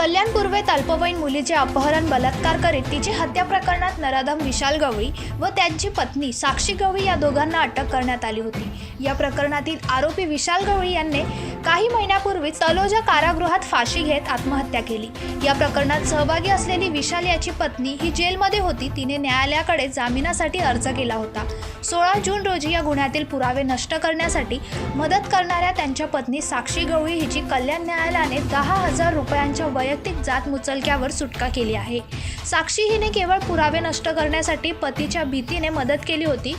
कल्याण पूर्वेत अल्पवयीन मुलीचे अपहरण बलात्कार करीत तिची हत्या प्रकरणात नराधम विशाल गवळी व त्यांची पत्नी साक्षी गवळी या दोघांना अटक करण्यात आली होती. या प्रकरणातील आरोपी विशाल गवळी यांनी काही महिन्यापूर्वी तलोजा कारागृहात फाशी घेत आत्महत्या केली. या प्रकरणात सहभागी असलेली विशाल याची पत्नी ही जेलमध्ये होती. तिने न्यायालयाकडे जामिनासाठी अर्ज केला होता. सोळा जून रोजी या गुन्ह्यातील पुरावे नष्ट करण्यासाठी मदत करणाऱ्या त्यांच्या पत्नी साक्षी गवळी हिची कल्याण न्यायालयाने दहा हजार रुपयांच्या वय वैयक्तिक जात मुचलक्यावर सुटका केली आहे. साक्षी हिने केवळ पुरावे नष्ट करण्यासाठी पतीच्या भीतीने मदत केली होती.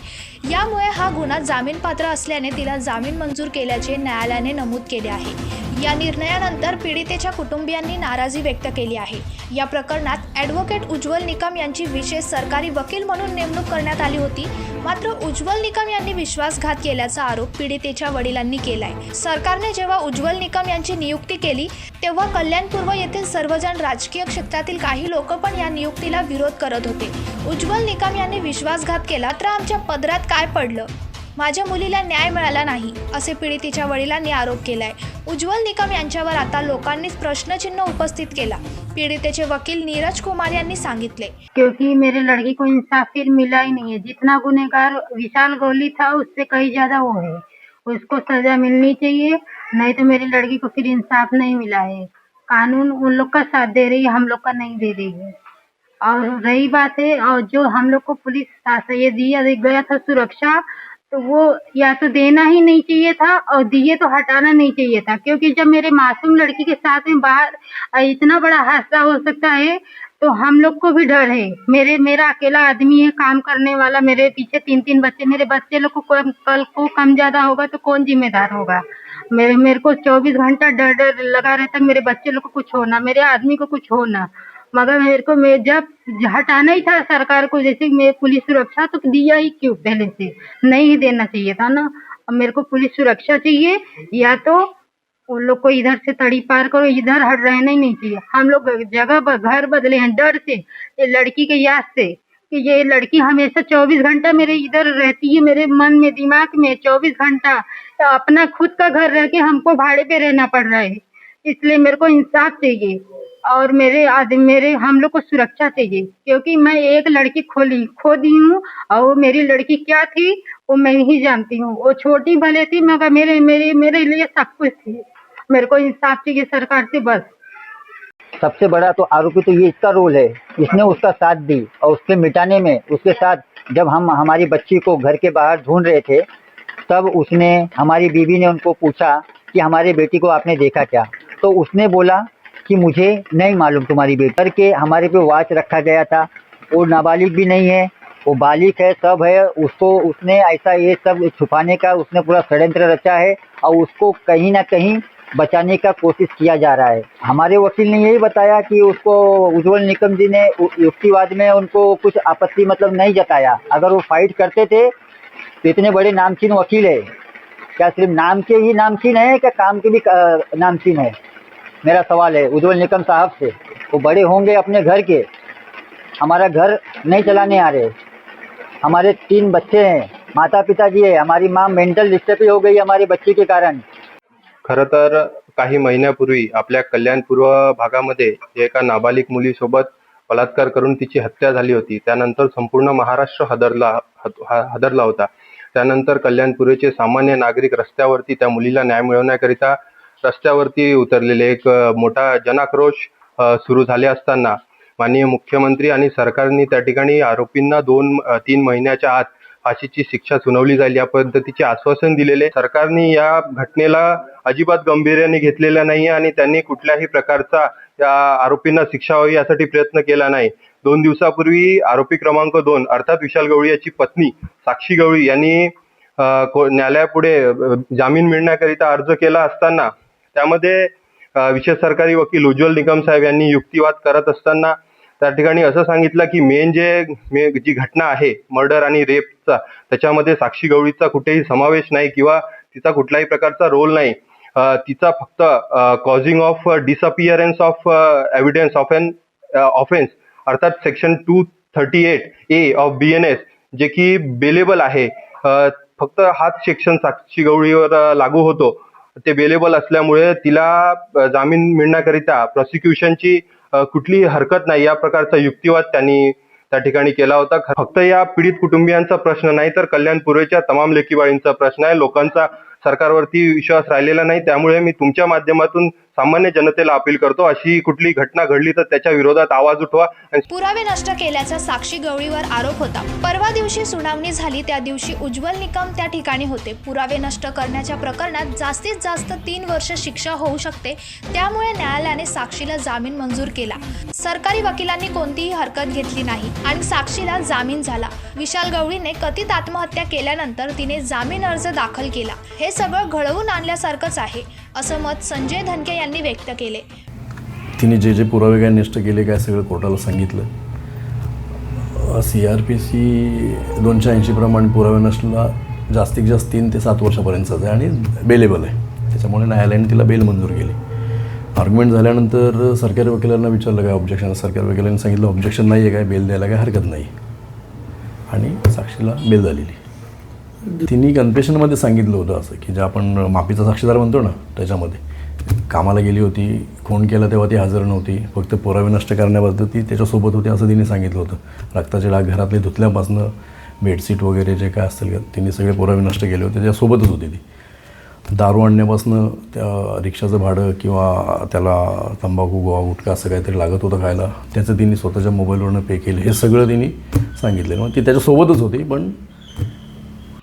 यामुळे हा गुन्हा जामीनपात्र असल्याने तिला जामीन मंजूर केल्याचे न्यायालयाने नमूद केले आहे. या निर्णयानंतर पीडितेच्या कुटुंबियांनी नाराजी व्यक्त केली आहे. या प्रकरणात ॲडव्होकेट उज्ज्वल निकम यांची विशेष सरकारी वकील म्हणून नेमणूक करण्यात आली होती. मात्र उज्ज्वल निकम यांनी विश्वासघात केल्याचा आरोप पीडितेच्या वडिलांनी केलाय. सरकारने जेव्हा उज्ज्वल निकम यांची नियुक्ती केली तेव्हा कल्याणपूर्व येथील सर्वजण राजकीय क्षेत्रातील काही लोक पण या नियुक्तीला विरोध करत होते. उज्ज्वल निकम यांनी विश्वासघात केला तर आमच्या पदरात काय पडलं? माझ्या मुलीला न्याय मिळाला नाही असे पीडितेच्या वडिलांनी आरोप केलाय. उज्ज्वल निकम यांच्यावर आता लोकांनीच प्रश्नचिन्ह उपस्थित केला. पीडितेचे वकील नीरज कुमार यांनी सांगितले. क्योंकि मेरे लड़की को इंसाफ फिर मिला ही नहीं है। जितना गुनेगार विशाल गोली था उससे कहीं ज्यादा वो है। उसको सजा मिलनी चाहिए नहीं तो मेरी लड़की को फिर इंसाफ नहीं मिला है। कानून उन लोग का साथ दे रही है हम लोग का नहीं दे रही है। और रही बात है और जो हम लोग को पुलिस शासन ये दिया गया था सुरक्षा तो वो या तो देना ही नहीं चाहिए था और दिए तो हटाना नहीं चाहिए था, क्योंकि जब मेरे मासूम लड़की के साथ में बाहर इतना बड़ा हादसा हो सकता है तो हम लोग को भी डर है। मेरे, मेरा अकेला आदमी है, काम करने वाला, मेरे पीछे तीन तीन बच्चे, मेरे बच्चे लोग को कल को कम ज़्यादा होगा तो कौन जिम्मेदार होगा? मेरे मेरे को चौबीस घंटा डर डर लगा रहता, मेरे बच्चे लोग को कुछ होना, मेरे आदमी को कुछ होना। मगर मेरे को मैं जब हटाना ही था सरकार को, जैसे मैं पुलिस सुरक्षा तो दिया ही क्यों पहले से? नहीं देना चाहिए था ना? अब मेरे को पुलिस सुरक्षा चाहिए, या तो उन लोग को इधर से तड़ी पार करो, इधर हट रहना ही नहीं चाहिए। हम लोग जगह घर बदले हैं, डर से। ये लड़की के याद से कि ये लड़की हमेशा चौबीस घंटा मेरे इधर रहती है, मेरे मन में, दिमाग में, चौबीस घंटा। अपना खुद का घर रह के हमको भाड़े पे रहना पड़ रहा है। इसलिए मेरे को इंसाफ चाहिए और मेरे आदमी मेरे, हम लोग को सुरक्षा चाहिए। क्योंकि मैं एक लड़की खोली खो दी हूँ और वो मेरी लड़की क्या थी, वो मैं ही जानती हूँ। वो छोटी भले थी, मगर मेरे मेरे मेरे लिए सब कुछ थी। मेरे को इंसाफ चाहिए सरकार से, बस। सबसे बड़ा तो आरोपी तो ये इसका रोल है। इसने उसका साथ दी और उसके मिटाने में, उसके साथ जब हम, हमारी बच्ची को घर के बाहर ढूंढ रहे थे, तब उसने, हमारी बीवी ने उनको पूछा कि हमारे बेटी को आपने देखा क्या? तो उसने बोला कि मुझे नहीं मालूम तुम्हारी बेटी करके हमारे पे वाच रखा गया था। वो नाबालिग भी नहीं है, वो बालिक है, सब है। उसको, उसने ऐसा ये सब छुपाने का, उसने पूरा षड्यंत्र रचा है और उसको कहीं ना कहीं बचाने का कोशिश किया जा रहा है। हमारे वकील ने यही बताया कि उसको उज्जवल निकम जी ने युक्तिवाद में उनको कुछ आपत्ति मतलब नहीं जताया। अगर वो फाइट करते थे तो इतने बड़े नामचीन वकील है। क्या सिर्फ़ नाम के ही नामचीन है क्या काम के भी नामचीन है? मेरा सवाल है उज्जवल निकम साहब से। वो बड़े होंगे अपने घर के। हमारा घर नहीं चलाने आ रहे। हमारे तीन बच्चे हैं। माता पिताजी है। हमारी माँ मेंटल डिस्टर्ब हो गई हमारे बच्चे के कारण। खर तर काही महिन्यापूर्वी आपल्या कल्याण पूर्व भागामध्ये एका नाबालिक मुलीसोबत बलात्कार करून तिची हत्या झाली होती. त्यानंतर संपूर्ण महाराष्ट्र हदरला हदरला हादरला होता. त्यानंतर कल्याणपूर्वेचे सामान्य नागरिक रस्त्यावरती त्या मुलीला न्याय मिळवण्याकरिता रस्त्यावरती उतरलेले एक मोठा जनाक्रोश सुरू झाले असताना माननीय मुख्यमंत्री आणि सरकारने त्या ठिकाणी आरोपींना दोन तीन महिन्याच्या आत फाशीची शिक्षा सुनावली जाईल या पद्धतीचे आश्वासन दिलेले. सरकारने या घटनेला अजिबात गांभीर्याने घेतलेला नाही आणि त्यांनी कुठल्याही प्रकारचा या आरोपींना शिक्षा व्हावी यासाठी प्रयत्न केला नाही. दोन दिवसापूर्वी आरोपी क्रमांक दोन अर्थात विशाल गवळी याची पत्नी साक्षी गवळी यांनी न्यायालयापुढे जामीन मिळण्याकरिता अर्ज केला असताना त्यामध्ये विशेष सरकारी वकील उज्ज्वल निकम साहेब यांनी युक्तिवाद करत असताना त्या ठिकाणी असं सांगितलं की मेन जे मे- जी घटना आहे मर्डर आणि रेपचा त्याच्यामध्ये साक्षी गवळीचा कुठेही समावेश नाही किंवा तिचा कुठल्याही प्रकारचा रोल नाही. तिचा फक्त causing of disappearance of evidence of an offence अर्थात section two thirty eight A of B N S जे की बेलेबल आहे. फक्त हाच सेक्शन साक्षी गवळीवर लागू होतो. ते बेलेबल असल्यामुळे तिला जामीन मिळण्याकरिता प्रॉसिक्युशनची अ, कुठलीही हरकत नाही. या प्रकारचा युक्तिवाद त्यांनी त्या ठिकाणी केला होता. फक्त या पीडित कुटुंबियांचा प्रश्न नाही तर कल्याण पूर्वेच्या तमाम लेखीबाळींचा प्रश्न आहे. लोकांचा सरकारवरती विश्वास राहिलेला नाही. त्यामुळे मी तुमच्या माध्यमातून सामान्य जनतेला अपील करतो अशी कुठली घटना घडली तर त्याच्या विरोधात आवाज उठवा पुरावे नष्ट केल्याचा साक्षी गवळीवर आरोप होता. परवा दिवशी सुनावणी झाली त्या दिवशी उज्ज्वल निकम त्या ठिकाणी होते. पुरावे नष्ट करण्याच्या प्रकरणात जास्तीत जास्त तीन वर्ष शिक्षा होऊ शकते त्यामुळे न्यायालयाने साक्षीला जामीन मंजूर केला. सरकारी वकिलांनी कोणतीही हरकत घेतली नाही आणि साक्षीला जामीन झाला. विशाल गवळीने कथित आत्महत्या केल्यानंतर तिने जामीन अर्ज दाखल केला. हे सगळं घडवून आणल्यासारखंच आहे. असं मत संजय धनके यांनी व्यक्त केले. तिने जे जे पुरावे काय नष्ट केले काय सगळं कोर्टाला सांगितलं. सी आर पी सी दोनशे ऐंशीप्रमाणे पुरावे नसला जास्तीत जास्त तीन ते सात वर्षापर्यंतचा आहे आणि बेलेबल आहे. त्याच्यामुळे न्यायालयाने तिला बेल मंजूर केली. आर्ग्युमेंट झाल्यानंतर सरकारी वकिलांना विचारलं काय ऑब्जेक्शन सरकारी वकिलांनी सांगितलं ऑब्जेक्शन नाही आहे काय बेल द्यायला काय हरकत नाही. आणि साक्षीला बेल झालेली. तिने कन्फेशनमध्ये सांगितलं होतं असं की जे आपण माफीचा साक्षीदार म्हणतो ना त्याच्यामध्ये. कामाला गेली होती खून केला तेव्हा ती हजर नव्हती फक्त पुरावे नष्ट करण्याबद्दल ती त्याच्यासोबत होती असं तिने सांगितलं होतं. रक्ताचे डाग घरातले धुतल्यापासनं बेडशीट वगैरे जे काय असतील तिने सगळे पुरावे नष्ट केले होते त्याच्यासोबतच होती ती. दारू आणण्यापासनं त्या रिक्षाचं भाडं किंवा त्याला तंबाखू गोवा गुटखा असं काहीतरी लागत होतं खायला त्याचं तिने स्वतःच्या मोबाईलवरनं पे केलं हे सगळं तिने सांगितलं. मग ती त्याच्यासोबतच होती पण